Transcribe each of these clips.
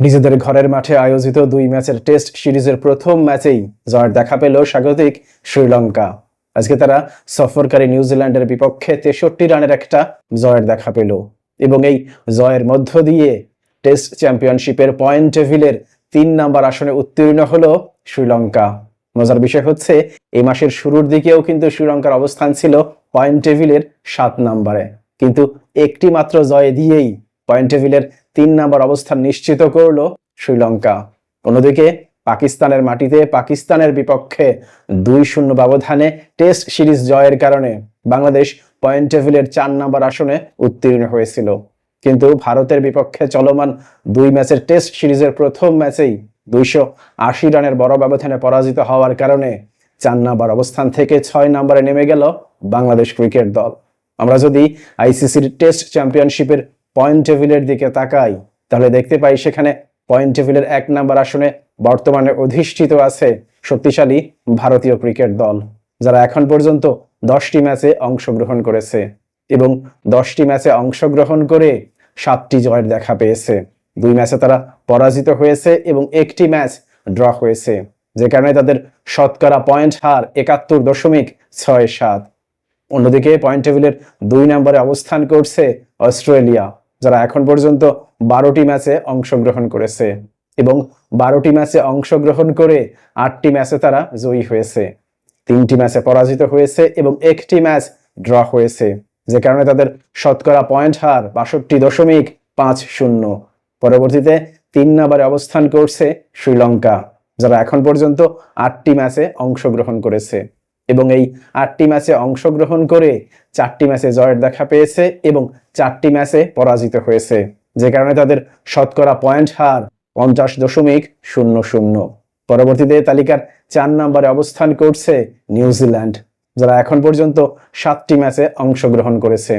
নিজেদের ঘরের মাঠে আয়োজিত দুই ম্যাচের টেস্ট সিরিজের প্রথম ম্যাচেই জয়ের দেখা পেল স্বাগতিক শ্রীলঙ্কা। আজকে তারা সফরকারী নিউজিল্যান্ডের বিপক্ষে তেষট্টি রানের একটা জয়ের দেখা পেল এবং এই জয়ের মধ্য দিয়ে টেস্ট চ্যাম্পিয়নশিপের পয়েন্ট টেবিলের তিন নাম্বার আসনে উত্তীর্ণ হলো শ্রীলঙ্কা। মজার বিষয় হচ্ছে এই মাসের শুরুর দিকেও কিন্তু শ্রীলঙ্কার অবস্থান ছিল পয়েন্ট টেবিলের সাত নাম্বারে। কিন্তু একটি মাত্র জয় দিয়েই পয়েন্ট টেবিলের তিন নাম্বার অবস্থান নিশ্চিত করল শ্রীলঙ্কা। অন্যদিকে পাকিস্তানের মাটিতে পাকিস্তানের বিপক্ষে দুই শূন্য ব্যবধানে টেস্ট সিরিজ জয়ের কারণে বাংলাদেশ পয়েন্ট টেবিলের চার নাম্বার আসনে উত্তীর্ণ হয়েছিল। কিন্তু ভারতের বিপক্ষে চলমান দুই ম্যাচের টেস্ট সিরিজের প্রথম ম্যাচেই দুইশো আশি রানের বড় ব্যবধানে পরাজিত হওয়ার কারণে চার নাম্বার অবস্থান থেকে ছয় নম্বরে নেমে গেল বাংলাদেশ ক্রিকেট দল। আমরা যদি আইসিসির টেস্ট চ্যাম্পিয়নশিপের পয়েন্ট টেবিলের দিকে তাকাই, তাহলে দেখতে পাই সেখানে পয়েন্ট টেবিলের এক নাম্বার আসনে বর্তমানে অধিষ্ঠিত আছে শক্তিশালী ভারতীয় ক্রিকেট দল, যারা এখন পর্যন্ত দশটি ম্যাচে অংশগ্রহণ করেছে এবং দশটি ম্যাচে অংশগ্রহণ করে সাতটি জয়ের দেখা পেয়েছে। দুই ম্যাচে তারা পরাজিত হয়েছে এবং একটি ম্যাচ ড্র হয়েছে, যে কারণে তাদের শতকরা পয়েন্ট হার একাত্তর দশমিক ছয় সাত। অন্যদিকে পয়েন্ট টেবিলের দুই নম্বরে অবস্থান করছে অস্ট্রেলিয়া। যারা এখন পর্যন্ত বারোটি ম্যাচে অংশগ্রহণ করেছে এবং বারোটি ম্যাচে অংশগ্রহণ করে আটটি ম্যাচে তারা জয়ী হয়েছে। তিনটি ম্যাচে পরাজিত হয়েছে এবং একটি ম্যাচ ড্র হয়েছে, যে কারণে তাদের শতকরা পয়েন্ট হার বাষট্টি দশমিক পাঁচ শূন্য। পরবর্তীতে তিন নাম্বারে অবস্থান করছে শ্রীলঙ্কা, যারা এখন পর্যন্ত আটটি ম্যাচে অংশগ্রহণ করেছে। এবং এই আটটি ম্যাচে অংশগ্রহণ করে চারটি ম্যাচে জয়ের দেখা পেয়েছে এবং চারটি ম্যাচে পরাজিত হয়েছে, যে কারণে তাদের শতকরা পয়েন্ট হার পঞ্চাশ দশমিক শূন্য শূন্য। পরবর্তীতে তালিকার চার নম্বরে অবস্থান করছে নিউজিল্যান্ড, যারা এখন পর্যন্ত সাতটি ম্যাচে অংশগ্রহণ করেছে।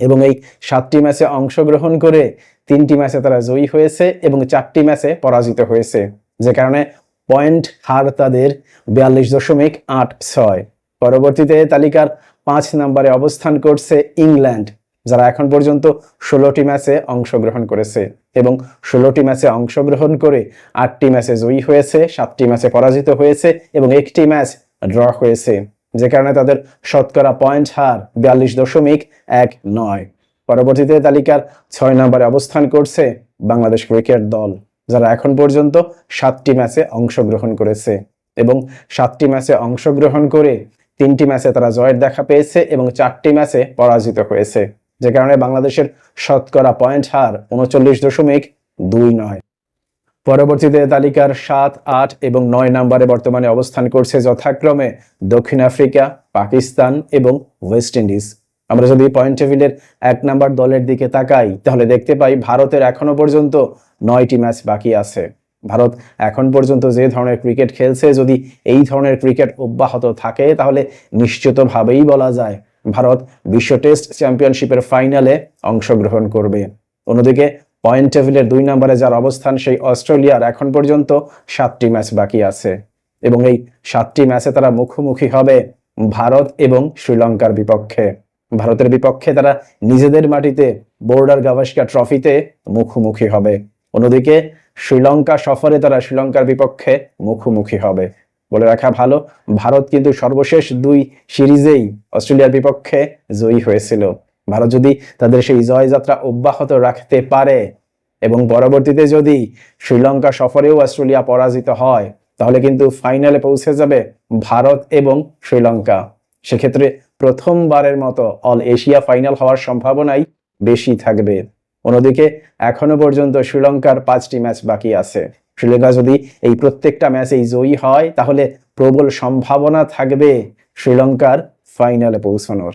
এবং এই সাতটি ম্যাচে অংশগ্রহণ করে তিনটি ম্যাচে তারা জয়ী হয়েছে এবং চারটি ম্যাচে পরাজিত হয়েছে, যে কারণে পয়েন্ট হার তাদের বিয়াল্লিশ দশমিক আট ছয়। পরবর্তীতে তালিকার পাঁচ নম্বরে অবস্থান করছে ইংল্যান্ড, যারা এখন পর্যন্ত ষোলোটি ম্যাচে অংশগ্রহণ করেছে এবং ষোলোটি ম্যাচে অংশগ্রহণ করে আটটি ম্যাচে জয়ী হয়েছে, সাতটি ম্যাচে পরাজিত হয়েছে এবং একটি ম্যাচ ড্র হয়েছে, যে কারণে তাদের শতকরা পয়েন্ট হার বিয়াল্লিশ দশমিক এক নয়। পরবর্তীতে তালিকার ছয় নম্বরে অবস্থান করছে বাংলাদেশ ক্রিকেট দল। যারা এখন পর্যন্ত সাতটি ম্যাচে অংশগ্রহণ করেছে এবং সাতটি ম্যাচে অংশগ্রহণ করে তিনটি ম্যাচে তারা জয়ের দেখা পেয়েছে এবং চারটি ম্যাচে পরাজিত হয়েছে, যে কারণে বাংলাদেশের শতকরা পয়েন্ট হার উনচল্লিশ দশমিক দুই নয়। পরবর্তীতে তালিকার সাত, আট এবং নয় নম্বরে বর্তমানে অবস্থান করছে যথাক্রমে দক্ষিণ আফ্রিকা, পাকিস্তান এবং ওয়েস্ট ইন্ডিজ। আমরা যদি পয়েন্ট টেবিলের এক নাম্বার দলের দিকে তাকাই, তাহলে দেখতে পাই ভারতের এখনও পর্যন্ত নয়টি ম্যাচ বাকি আছে। ভারত এখন পর্যন্ত যে ধরনের ক্রিকেট খেলছে, যদি এই ধরনের ক্রিকেট অব্যাহত থাকে, তাহলে নিশ্চিতভাবেই বলা যায় ভারত বিশ্ব টেস্ট চ্যাম্পিয়নশিপের ফাইনালে অংশগ্রহণ করবে। অন্যদিকে পয়েন্ট টেবিলের দুই নম্বরে যার অবস্থান, সেই অস্ট্রেলিয়ার এখন পর্যন্ত সাতটি ম্যাচ বাকি আছে। এবং এই সাতটি ম্যাচে তারা মুখোমুখি হবে ভারত এবং শ্রীলঙ্কার বিপক্ষে। ভারতের বিপক্ষে তারা নিজেদের মাটিতে বোর্ডার গাভাস্কার ট্রফিতে মুখোমুখি হবে। অন্যদিকে শ্রীলঙ্কা সফরে তারা শ্রীলঙ্কার বিপক্ষে মুখোমুখি হবে। বলে রাখা ভালো, ভারত কিন্তু সর্বশেষ দুই সিরিজেই অস্ট্রেলিয়ার বিপক্ষে জয়ী হয়েছিল। ভারত যদি তাদের সেই জয়যাত্রা অব্যাহত রাখতে পারে এবং পরবর্তীতে যদি শ্রীলঙ্কা সফরেও অস্ট্রেলিয়া পরাজিত হয়, তাহলে কিন্তু ফাইনালে পৌঁছে যাবে ভারত এবং শ্রীলঙ্কা। সেক্ষেত্রে প্রথমবারের মতো অল এশিয়া ফাইনাল হওয়ার সম্ভাবনাই বেশি থাকবে। অন্যদিকে, এখনও পর্যন্ত শ্রীলঙ্কার পাঁচটি ম্যাচ বাকি আছে। শ্রীলঙ্কা যদি এই প্রত্যেকটা ম্যাচেই জয়ী হয়, তাহলে প্রবল সম্ভাবনা থাকবে শ্রীলঙ্কার ফাইনালে পৌঁছানোর।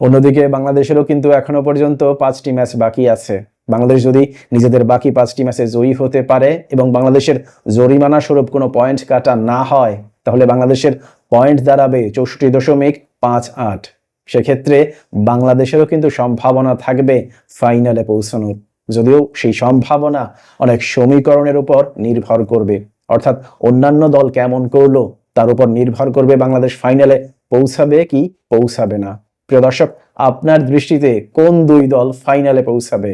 অন্যদিকে, বাংলাদেশেরও কিন্তু এখনও পর্যন্ত পাঁচটি ম্যাচ বাকি আছে। বাংলাদেশ যদি নিজেদের বাকি পাঁচটি ম্যাচে জয়ী হতে পারে এবং বাংলাদেশের জরিমানা স্বরূপ কোনো পয়েন্ট কাটা না হয়, তাহলে বাংলাদেশের পয়েন্ট দাঁড়াবে চৌষট্টি দশমিক পাঁচ আট। সেক্ষেত্রে বাংলাদেশেরও কিন্তু সম্ভাবনা থাকবে ফাইনালে পৌঁছানোর। যদিও সেই সম্ভাবনা অনেক সমীকরণের উপর নির্ভর করবে। অর্থাৎ অন্যান্য দল কেমন করল, তার উপর নির্ভর করবে বাংলাদেশ ফাইনালে পৌঁছাবে কি পৌঁছাবে না। প্রিয় দর্শক, আপনার দৃষ্টিতে কোন দুই দল ফাইনালে পৌঁছাবে?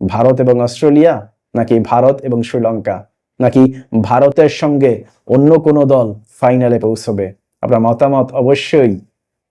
ভারত এবং অস্ট্রেলিয়া, নাকি ভারত এবং শ্রীলঙ্কা? নাকি ভারতের সঙ্গে অন্য কোনো দল ফাইনালে পৌঁছবে? আপনার মতামত অবশ্যই